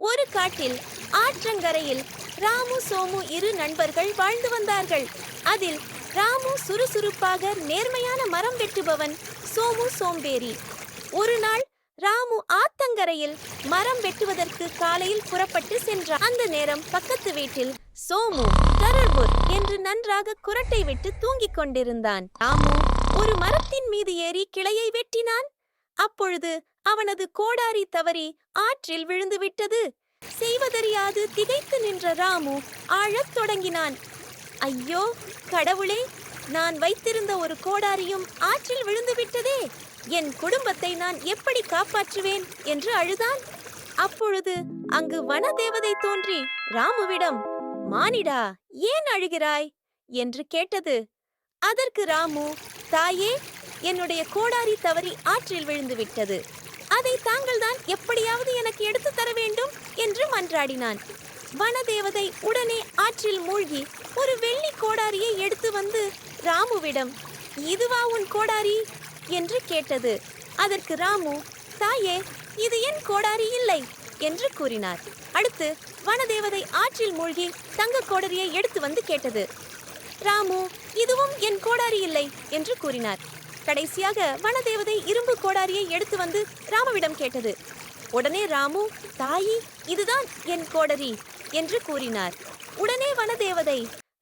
ஒரு காட்டில் ஆற்றங்கரையில் ராமு சோமு இரு நண்பர்கள் வாழ்ந்து வந்தார்கள். அதில் ராமு சுறுசுறுப்பாக நேர்மையான மரம் வெட்டுபவன் சோமு சோம்பேறி. ஒரு நாள் ராமு ஆத்தங்கரையில் மரம் வெட்டுவதற்கு காலையில் புறப்பட்டு சென்றார் அந்த நேரம் பக்கத்து வீட்டில் சோமு கரர்புர் என்று நன்றாக குரட்டை விட்டு தூங்கிக் கொண்டிருந்தான். ராமு ஒரு மரத்தின் மீது ஏறி கிளையை வெட்டினான். அப்பொழுது அவனது கோடாரி தவறி ஆற்றில் விழுந்து விட்டது செய்வதறியாது திகைத்து நின்ற ராமு ஆழத் தொடங்கினான். ஐயோ கடவுளே நான் வைத்திருந்த ஒரு கோடாரியும் ஆற்றில் விழுந்து விட்டதே என் குடும்பத்தை நான் எப்படி காப்பாற்றுவேன்? என்று அழுதான். அப்பொழுது அங்கு வனதேவதை தோன்றி ராமுவிடம் மானிடா ஏன் அழுகிறாய்? என்று கேட்டது. அதற்கு ராமு தாயே என்னுடைய கோடாரி தவறி ஆற்றில் விழுந்து விட்டது அதை தாங்கள்தான் எப்படியாவது எனக்கு எடுத்து தர வேண்டும் என்று மன்றாடினான். வனதேவதை உடனே ஆற்றில் மூழ்கி ஒரு வெள்ளி கோடாரியை எடுத்து வந்து ராமுவிடம் இதுவா உன் கோடாரி? என்று கேட்டது. அதற்கு ராமு தாயே இது என் கோடாரி இல்லை என்று கூறினார். அடுத்து வனதேவதை ஆற்றில் மூழ்கி தங்க கோடாரியை எடுத்து வந்து கேட்டது. ராமு இதுவும் என் கோடாரி இல்லை என்று கூறினார். கடைசியாக வனதேவதை இரும்பு கோடாரியை எடுத்து வந்து ராமுவிடம் கேட்டது. உடனே ராமு தாயி இதுதான் என் கோடரி என்று கூறினார். உடனே வனதேவதை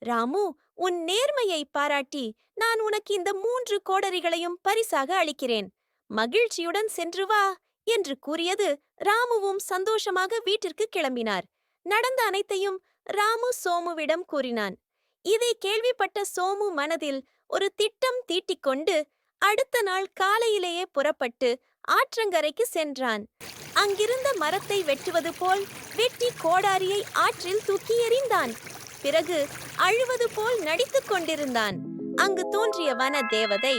ராமு உன் நேர்மையை பாராட்டி நான் உனக்கு இந்த மூன்று கோடரிகளையும் பரிசாக அளிக்கிறேன். மகிழ்ச்சியுடன் சென்று வா என்று கூறியது ராமுவும் சந்தோஷமாக வீட்டிற்கு கிளம்பினார். நடந்த அனைத்தையும் ராமு சோமுவிடம் கூறினான். இதை கேள்விப்பட்ட சோமு மனதில் ஒரு திட்டம் தீட்டிக்கொண்டு அடுத்த நாள் காலையிலேயே புறப்பட்டு ஆற்றங்கரைக்கு சென்றான். அங்கிருந்த மரத்தை வெட்டுவது போல் வெட்டி கோடாரியை ஆற்றில் தூக்கி எறிந்தான். பிறகு அழுவது போல் நடித்துக் கொண்டிருந்தான். அங்கு தோன்றிய வன தேவதை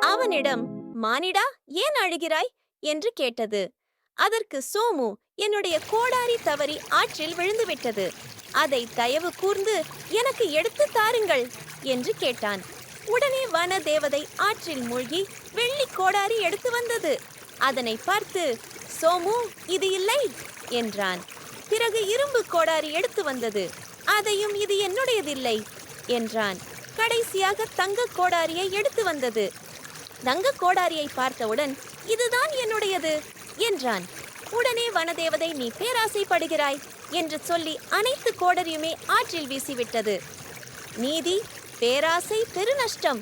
அவனிடம் மானிடா ஏன் அழுகிறாய்? என்று கேட்டது. அதற்கு சோமு என்னுடைய கோடாரி தவறி ஆற்றில் விழுந்துவிட்டது அதை தயவு கூர்ந்து எனக்கு எடுத்து தாருங்கள் என்று கேட்டான். உடனே வன தேவதை ஆற்றில் மூழ்கி வெள்ளி கோடாரி எடுத்து வந்தது. அதனை பார்த்து சோமு இது இல்லை என்றான். பிறகு இரும்பு கோடாரி எடுத்து வந்தது. அதையும் இது என்னுடையதில்லை என்றான். கடைசியாக தங்க கோடாரியை எடுத்து வந்தது. தங்க கோடாரியை பார்த்தவுடன் இதுதான் என்னுடையது என்றான். உடனே வனதேவதை நீ பேராசைப்படுகிறாய் என்று சொல்லி அனைத்து கோடரியுமே ஆற்றில் வீசிவிட்டது. நீதி பேராசை பெருநஷ்டம்.